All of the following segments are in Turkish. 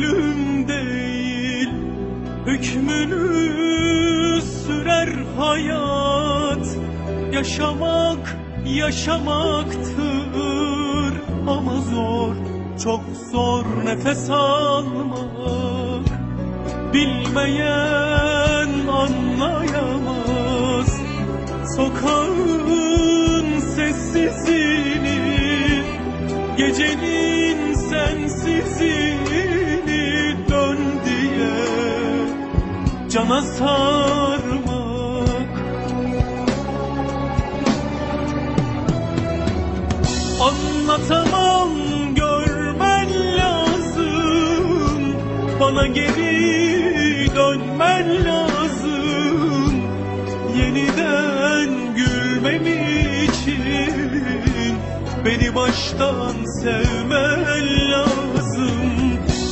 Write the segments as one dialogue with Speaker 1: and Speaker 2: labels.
Speaker 1: ölüm değil Hükmünü sürer hayat. Yaşamak yaşamaktır Ama zor, çok zor nefes almak. Bilmeyen anlayamaz Sokağın sessizliğini Gecenin sensizliğini dön diye Cana sarmak. Anlatamam görmen lazım. Bana geri dönmen lazım. Yeniden gülmem için Beni baştan sevmen lazım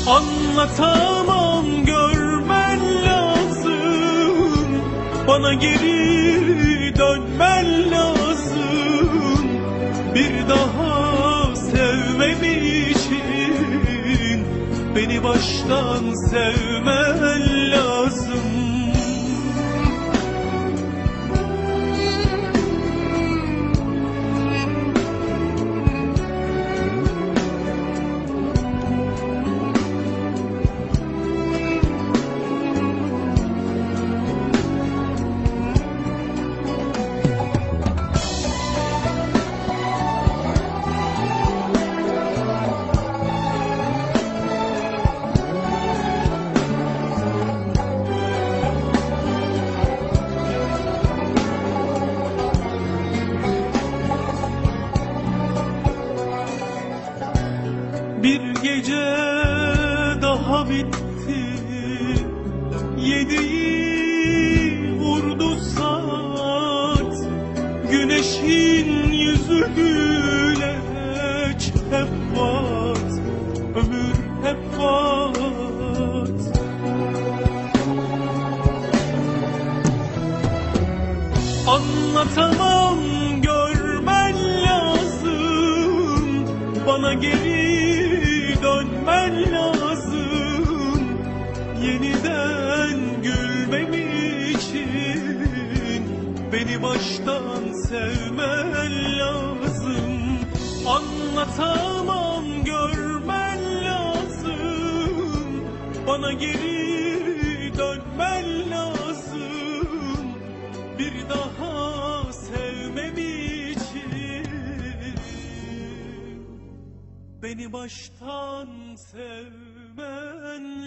Speaker 1: Anlatamam görmen lazım. Bana geri dönmen lazım. Bir daha sevmem için Beni baştan sevmen lazım gece daha bitti. Yediği vurdu saat. Güneşin yüzü güleç hep vat Ömür hep vat Anlatamam görmen lazım. Bana geri dönmen lazım. Yeniden gülmem için Beni baştan sevmen lazım. Anlatamam görmen lazım. Bana geri Beni baştan sevmen